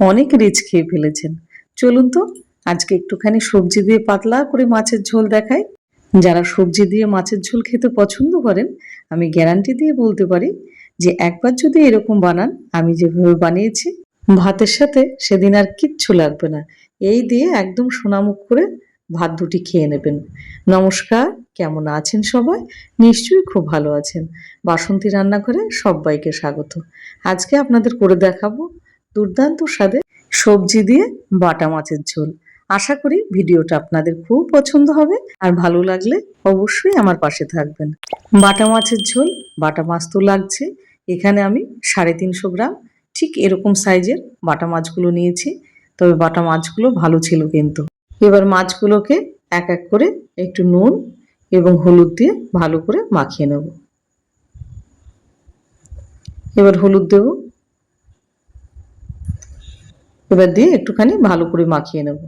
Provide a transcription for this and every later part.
অনেক রিচ খেয়ে ফেলেছেন। চলুন তো, আজকে একটুখানি সবজি দিয়ে পাতলা করে মাছের ঝোল দেখাই। যারা সবজি দিয়ে মাছের ঝোল খেতে পছন্দ করেন, আমি গ্যারান্টি দিয়ে বলতে পারি যে একবার যদি এরকম বানান, আমি যেভাবে বানিয়েছি, ভাতের সাথে সেদিন আর কিচ্ছু লাগবে না। এই দিয়ে একদম সোনামুখ করে ভাত দুটি খেয়ে নেবেন। নমস্কার, কেমন আছেন সবাই? নিশ্চয়ই খুব ভালো আছেন। বাসন্তী রান্নাঘরে সবাইকে স্বাগত। আজকে আপনাদের করে দেখাবো দুর্দান্ত স্বাদে সবজি দিয়ে বাটা মাছের ঝোল। আশা করি ভিডিওটা আপনাদের খুব পছন্দ হবে। আর ভালো লাগলে অবশ্যই আমার পাশে থাকবেন। বাটা মাছের ঝোল, বাটা মাছ তো লাগছে। এখানে আমি সাড়ে তিনশো গ্রাম ঠিক এরকম সাইজের বাটা মাছগুলো নিয়েছি। তবে বাটা মাছগুলো ভালো ছিল কিন্তু। এবার মাছগুলোকে এক এক করে একটু নুন এবং হলুদ দিয়ে ভালো করে মাখিয়ে নেব। এবার হলুদ দেব। এবার দিয়ে একটুখানি ভালো করে মাখিয়ে নেব।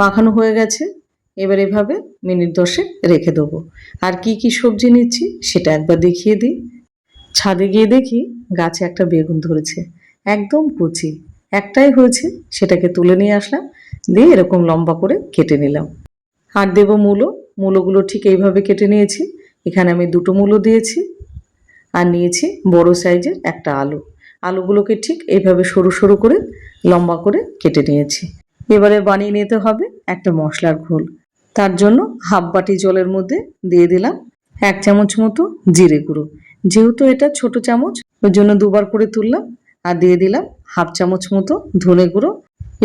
মাখানো হয়ে গেছে। এবার এভাবে মিনিট দশেক রেখে দেবো। আর কি কি সবজি নিচ্ছি সেটা একবার দেখিয়ে দিই। ছাদে গিয়ে দেখি গাছে একটা বেগুন ধরেছে, একদম কুচি। একটাই হয়েছে, সেটাকে তুলে নিয়ে আসলাম, দিয়ে এরকম লম্বা করে কেটে নিলাম। আর দেব মূলো। মূলোগুলো ঠিক এইভাবে কেটে নিয়েছি। এখানে আমি দুটো মূলো দিয়েছি। আর নিয়েছি বড় সাইজের একটা আলু। আলুগুলোকে ঠিক এইভাবে সরু সরু করে, লম্বা করে কেটে নিয়েছি। এবারে বানিয়ে নিতে হবে একটা মশলার ঘোল। তার জন্য হাফ বাটি জলের মধ্যে দিয়ে দিলাম এক চামচ মতো জিরে গুঁড়ো। যেহেতু এটা ছোট চামচ, ওই জন্য দুবার করে তুললাম আর দিয়ে দিলাম হাফ চামচ মতো ধনে গুঁড়ো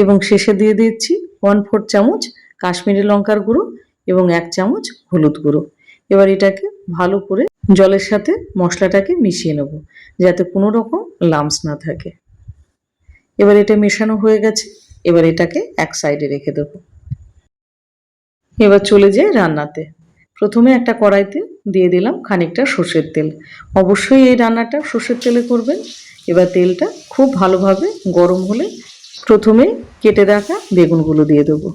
এবং শেষে দিয়ে দিচ্ছি ওয়ান ফোর চামচ কাশ্মীরি লঙ্কার গুঁড়ো এবং এক চামচ হলুদ গুঁড়ো। এবার এটাকে ভালো করে জলের সাথে মশলাটাকে মিশিয়ে নেব, যাতে কোনো রকম লামস না থাকে। এবার এটা মেশানো হয়ে গেছে, এবার এটাকে এক সাইডে রেখে দেব। এবার চলে যাই রান্নাতে। প্রথমে একটা কড়াইতে দিয়ে দিলাম খানিকটা সর্ষের তেল। অবশ্যই এই রান্নাটা সর্ষের তেলে করবেন। এবার তেলটা খুব ভালোভাবে গরম হলে প্রথমে কেটে রাখা বেগুনগুলো দিয়ে দেবো।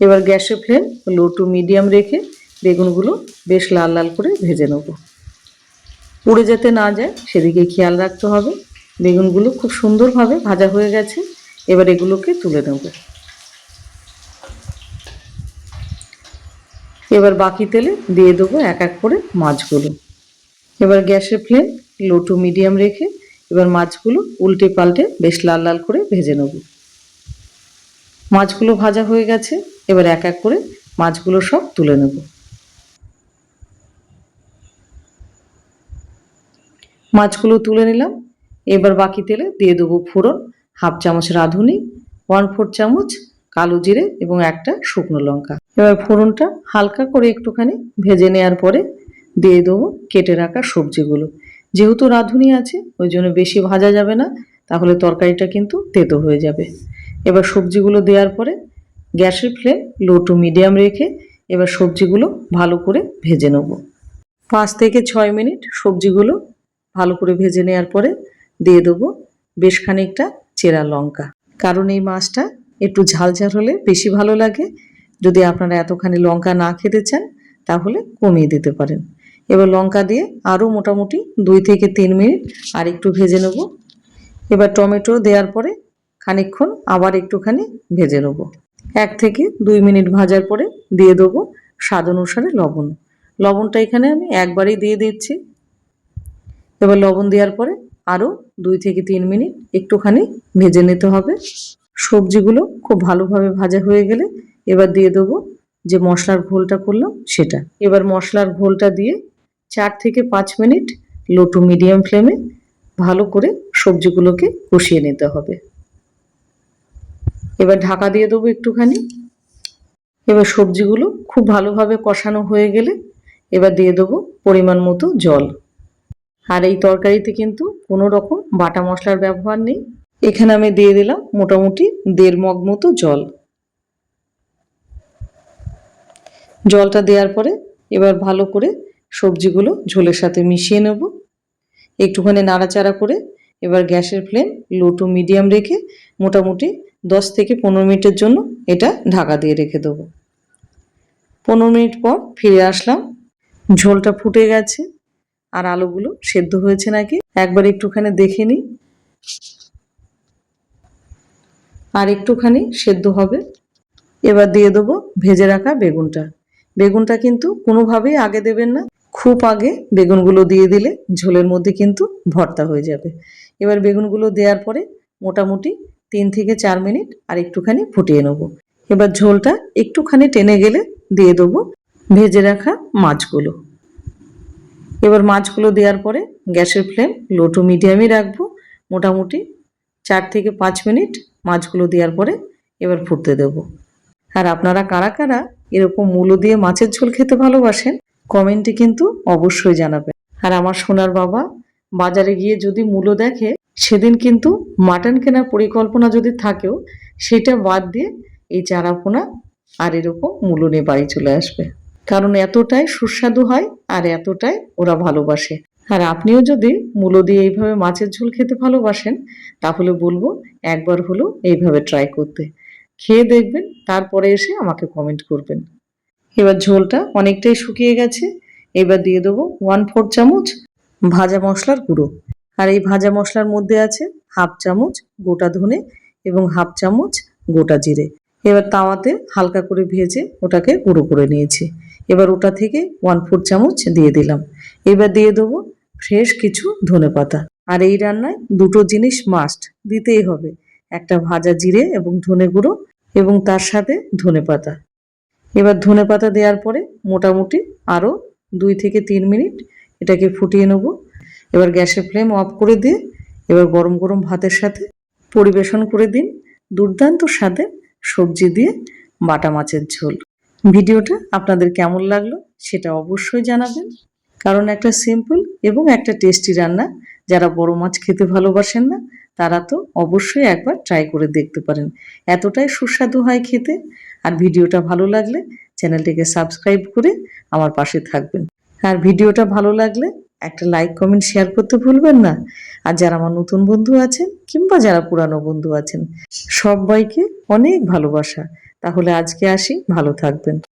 এবার গ্যাসের ফ্লেম লো টু মিডিয়াম রেখে বেগুনগুলো বেশ লাল লাল করে ভেজে নেব। পুড়ে যেতে না যায়, সেদিকে খেয়াল রাখতে হবে। বেগুনগুলো খুব সুন্দরভাবে ভাজা হয়ে গেছে, এবার এগুলোকে তুলে নেব। এবার বাকি তেলে দিয়ে দেবো এক এক করে মাছগুলো। এবার গ্যাসের ফ্লেম লো টু মিডিয়াম রেখে এবার মাছগুলো উল্টে পাল্টে বেশ লাল লাল করে ভেজে নেব। মাছগুলো ভাজা হয়ে গেছে, এবার এক এক করে মাছগুলো সব তুলে নেব। মাছগুলো তুলে নিলাম। এবার বাকি তেলে দিয়ে দেবো ফোড়ন, হাফ চামচ রাঁধুনি ওয়ান ফোর চামচ কালো জিরে এবং একটা শুকনো লঙ্কা। এবার ফোড়নটা হালকা করে একটুখানি ভেজে নেওয়ার পরে দিয়ে দেবো কেটে রাখা সবজিগুলো। যেহেতু রাঁধুনি আছে, ওই জন্য বেশি ভাজা যাবে না, তাহলে তরকারিটা কিন্তু তেতো হয়ে যাবে। এবার সবজিগুলো দেওয়ার পরে গ্যাসের ফ্লেম লো টু মিডিয়াম রেখে এবার সবজিগুলো ভালো করে ভেজে নেব। পাঁচ থেকে ছয় মিনিট সবজিগুলো ভালো করে ভেজে নেওয়ার পরে দিয়ে দেবো বেশ খানিকটা চেরা লঙ্কা। কারণ এই মাছটা একটু ঝাল ঝাল হলে বেশি ভালো লাগে। যদি আপনারা এতখানি লঙ্কা না খেতে চান, তাহলে কমিয়ে দিতে পারেন। এবার লঙ্কা দিয়ে আরও মোটামুটি দুই থেকে তিন মিনিট আর একটু ভেজে নেব। এবার টমেটো দেওয়ার পরে খানিকক্ষণ আবার একটুখানি ভেজে নেব। এক থেকে দুই মিনিট ভাজার পরে দিয়ে দেবো স্বাদ অনুসারে লবণ। লবণটা এখানে আমি একবারই দিয়ে দিচ্ছি। এবার লবণ দেওয়ার পরে আরও দুই থেকে তিন মিনিট একটুখানি ভেজে নিতে হবে। সবজিগুলো খুব ভালোভাবে ভাজা হয়ে গেলে এবার দিয়ে দেবো যে মশলার ঘোলটা করলাম সেটা। এবার মশলার ঘোলটা দিয়ে চার থেকে পাঁচ মিনিট লো টু মিডিয়াম ফ্লেমে ভালো করে সবজিগুলোকে কষিয়ে নিতে হবে। এবার ঢাকা দিয়ে দেবো একটুখানি। এবার সবজিগুলো খুব ভালোভাবে কষানো হয়ে গেলে এবার দিয়ে দেবো পরিমাণ মতো জল। আর এই তরকারিতে কিন্তু কোনো রকম বাটা মশলার ব্যবহার নেই। এখানে আমি দিয়ে দিলাম মোটামুটি দেড় মগ মতো জল। জলটা দেওয়ার পরে এবার ভালো করে সবজিগুলো ঝোলের সাথে মিশিয়ে নেব। একটুখানি নাড়াচাড়া করে এবার গ্যাসের ফ্লেম লো টু মিডিয়াম রেখে মোটামুটি দশ থেকে পনেরো মিনিটের জন্য এটা ঢাকা দিয়ে রেখে দেবো। পনেরো মিনিট পর ফিরে আসলাম। ঝোলটা ফুটে গেছে। আর আলুগুলো সেদ্ধ হয়েছে নাকি? একবার একটুখানি দেখে নিই। আর একটুখানি সেদ্ধ হবে। এবার দিয়ে দেবো ভেজে রাখা বেগুনটা। বেগুনটা কিন্তু কোনোভাবেই আগে দেবেন না। খুব আগে বেগুনগুলো দিয়ে দিলে ঝোলের মধ্যে কিন্তু ভর্তা হয়ে যাবে। এবার বেগুনগুলো দেওয়ার পরে মোটামুটি তিন থেকে চার মিনিট আর একটুখানি ফুটিয়ে নেব। এবার ঝোলটা একটুখানি টেনে গেলে দিয়ে দেবো ভেজে রাখা মাছগুলো। এবার মাছগুলো দেওয়ার পরে গ্যাসের ফ্লেম লো টু মিডিয়ামই রাখব। মোটামুটি চার থেকে পাঁচ মিনিট মাছগুলো দেওয়ার পরে এবার ফুটতে দেবো। আর আপনারা কারা কারা এরকম মূলো দিয়ে মাছের ঝোল খেতে ভালোবাসেন কমেন্টে কিন্তু অবশ্যই জানাবেন। আর আমার সোনার বাবা বাজারে গিয়ে যদি মূলো দেখে, সেদিন কিন্তু মাটন কেনার পরিকল্পনা যদি থাকেও, সেটা বাদ দিয়ে এই চারাপোনা আর এরকম মূলো নিয়ে বাড়ি চলে আসবে। কারণ এতটাই সুস্বাদু হয় আর এতটাই ওরা ভালোবাসে। আর আপনিও যদি মূলো দিয়ে এইভাবে মাছের ঝোল খেতে ভালোবাসেন, তাহলে বলব একবার হলো এইভাবে ট্রাই করতে। খেয়ে দেখবেন, তারপরে এসে আমাকে কমেন্ট করবেন। এবার ঝোলটা অনেকটাই শুকিয়ে গেছে, এবার দিয়ে দেবো ওয়ান ফোর চামচ ভাজা মশলার গুঁড়ো। আর এই ভাজা মশলার মধ্যে আছে হাফ চামচ গোটা ধনে এবং হাফ চামচ গোটা জিরে। এবার তাওয়াতে হালকা করে ভেজে ওটাকে গুঁড়ো করে নিয়েছি। এবার ওটা থেকে ওয়ান ফোর চামচ দিয়ে দিলাম। এবার দিয়ে দেবো ফ্রেশ কিছু ধনে পাতা। আর এই রান্নায় দুটো জিনিস মাস্ট দিতেই হবে। একটা ভাজা জিরে এবং ধনে গুঁড়ো এবং তার সাথে ধনে পাতা। এবার ধনে পাতা দেওয়ার পরে মোটামুটি আরও দুই থেকে তিন মিনিট এটাকে ফুটিয়ে নেব। এবার গ্যাসের ফ্লেম অফ করে দিয়ে এবার গরম গরম ভাতের সাথে পরিবেশন করে দিন। দুর্দান্ত স্বাদে সবজি দিয়ে বাটা মাছের ঝোল। ভিডিওটা আপনাদের কেমন লাগল সেটা অবশ্যই জানাবেন। কারণ একটা সিম্পল এবং একটা টেস্টি রান্না, যারা বড় মাছ খেতে ভালোবাসেন না, তারা তো অবশ্যই একবার ট্রাই করে দেখতে পারেন। এতটাই সুস্বাদু হয় খেতে। আর ভিডিওটা ভালো লাগলে চ্যানেলটিকে সাবস্ক্রাইব করে আমার পাশে থাকবেন। আর ভিডিওটা ভালো লাগলে একটা লাইক কমেন্ট শেয়ার করতে ভুলবেন না। আর যারা আমার নতুন বন্ধু আছেন, কিংবা যারা পুরানো বন্ধু আছেন, সবাইকে অনেক ভালোবাসা। তাহলে আজকে আসি, ভালো থাকবেন।